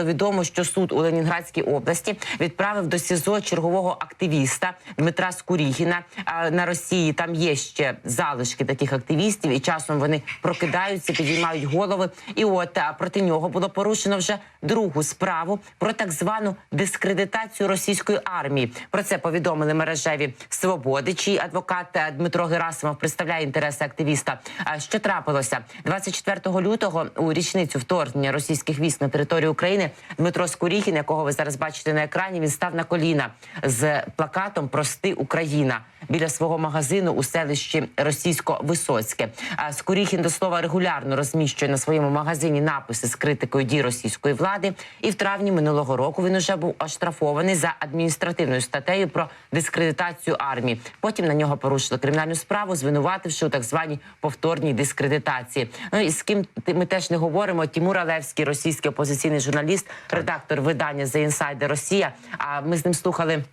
стало відомо, що суд у Ленінградській області відправив до СІЗО чергового активіста Дмитра Скурігіна. На Росії там є ще залишки таких активістів, і часом вони прокидаються, підіймають голови. І от проти нього було порушено вже другу справу про так звану дискредитацію російської армії. Про це повідомили мережеві свободи. Чий адвокат е, Дмитро Герасимов представляє інтереси активіста. Що трапилося 24 лютого у річницю вторгнення російських військ на територію України. Дмитро Скурігін, якого ви зараз бачите на екрані, він став на коліна з плакатом Прости Україна біля свого магазину у селищі Російсько-Висоцьке. А Скурігін до слова регулярно розміщує на своєму магазині написи з критикою дій російської влади. І в травні минулого року він уже був оштрафований за адміністративною статтею про дискредитацію армії. Потім на нього порушили кримінальну справу, звинувативши у так званій повторній дискредитації. Ну і з ким ми теж не говоримо. Тімур Алевський, російський опозиційний журналіст, редактор видання The Insider Росія. А ми з ним слухали.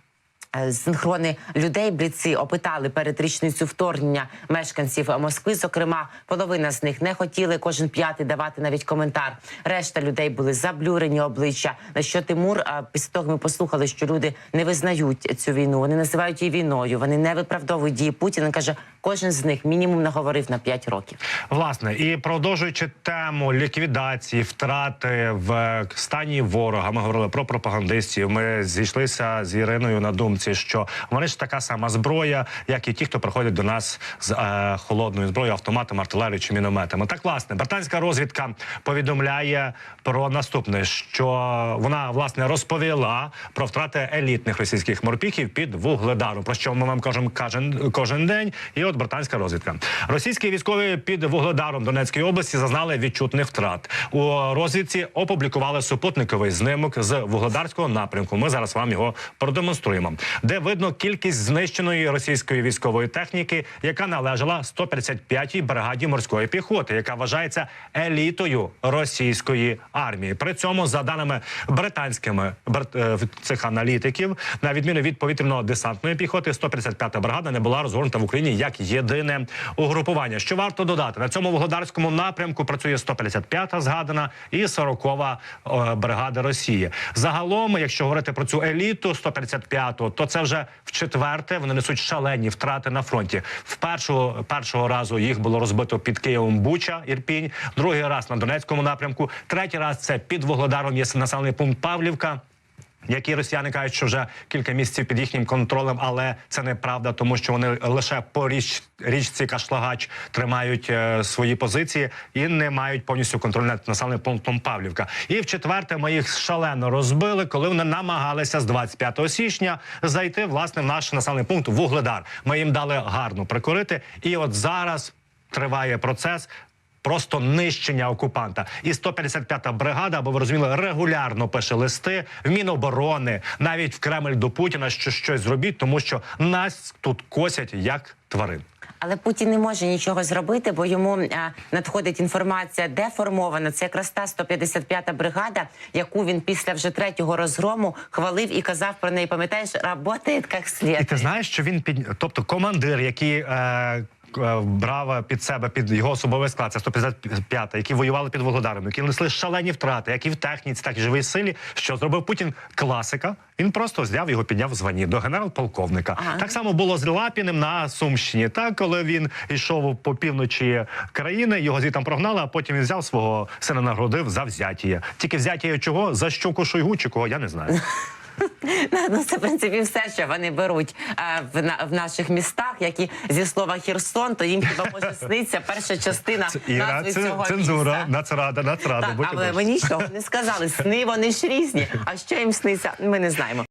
Е, Синхрони людей бліці опитали перед річницю вторгнення мешканців Москви. Зокрема, половина з них не хотіли кожен п'ятий давати навіть коментар. Решта людей були заблюрені обличчя. На що Тимур після того ми послухали, що люди не визнають цю війну. Вони називають її війною. Вони не виправдовують дії Путіна. Каже, кожен з них мінімум наговорив на 5 років. Власне, і продовжуючи тему ліквідації, втрати в стані ворога, ми говорили про пропагандистів. Ми зійшлися з Іриною на думці, що вони ж така сама зброя, як і ті, хто приходять до нас з е, холодною зброєю, автоматом, артилерією чи мінометами. Так, власне, британська розвідка повідомляє про наступне, що вона власне розповіла про втрати елітних російських морпіхів під вугледаром. Про що ми вам кажемо кожен кожен день. І от британська розвідка. Російські військові під вугледаром Донецької області зазнали відчутних втрат. У розвідці опублікували супутниковий знимок з вугледарського напрямку. Ми зараз вам його продемонструємо, де видно кількість знищеної російської військової техніки, яка належала 155-й бригаді морської піхоти, яка вважається елітою російської армії. При цьому, за даними британськими брит- е, цих аналітиків, на відміну від повітряно-десантної піхоти, 155-та бригада не була розгорнута в Україні як єдине угрупування. Що варто додати на цьому вугледарському напрямку? Працює 155-та згадана і 40-ва е, бригада Росії. Загалом, якщо говорити про цю еліту 155-ту, то це вже в четверте. Вони несуть шалені втрати на фронті. В першого першого разу їх було розбито під Києвом Буча, Ірпінь, другий раз на Донецькому напрямку, третій раз це під Вогледаром є населений пункт Павлівка. Які росіяни кажуть, що вже кілька місяців під їхнім контролем, але це неправда, тому що вони лише по річ, річці Кашлагач тримають е, свої позиції і не мають повністю контроль над населеним пунктом Павлівка. І в четверте ми їх шалено розбили, коли вони намагалися з 25 січня зайти власне в наш населений пункт Вугледар. Ми їм дали гарно прикорити, і от зараз триває процес. Просто нищення окупанта. І 155-та бригада, або ви розуміли, регулярно пише листи в Міноборони, навіть в Кремль до Путіна, що щось зробіть, тому що нас тут косять як тварин. Але Путін не може нічого зробити, бо йому а, надходить інформація деформована. Це якраз та 155-та бригада, яку він після вже третього розгрому хвалив і казав про неї. Пам'ятаєш, работає як слід. І ти знаєш, що він під тобто командир, який. Е... е, Брав під себе під його особовий склад, це 155 які воювали під Володарем, які несли шалені втрати, як і в техніці, так і в живій силі. Що зробив Путін? Класика. Він просто взяв його, підняв звані до генерал-полковника. Ага. Так само було з Лапіним на Сумщині. Так, коли він йшов по півночі країни, його звітом прогнали, а потім він взяв свого сина нагородив за взятіє. Тільки взятіє чого за щоку Шойгу чи кого, я не знаю. Ну, це в принципі все, що вони беруть в, на, в наших містах, які зі слова Херсон, то їм хіба може сниться перша частина назви це цього цензура, нацрада, нацрада. Але ми нічого не сказали. Сни вони ж різні. А що їм сниться, ми не знаємо.